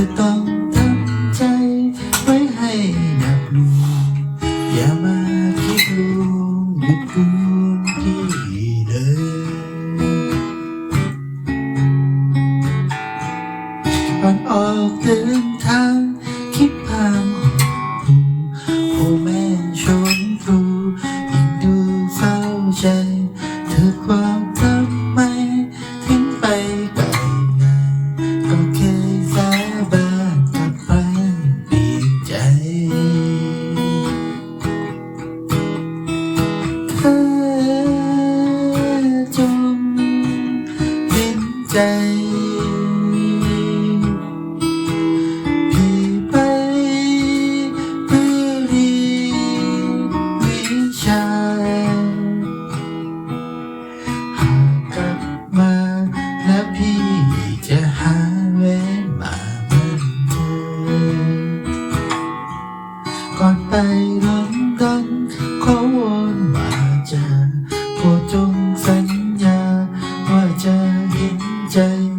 อต้องทำใจไว้ให้หนักหน่อย่ามาคิดลวหยุดกวทีเลยก่อนออกเดินทางคิดพามโอแม่ชมครูยิ่งดูเศร้าใจ เธอคว 真。time.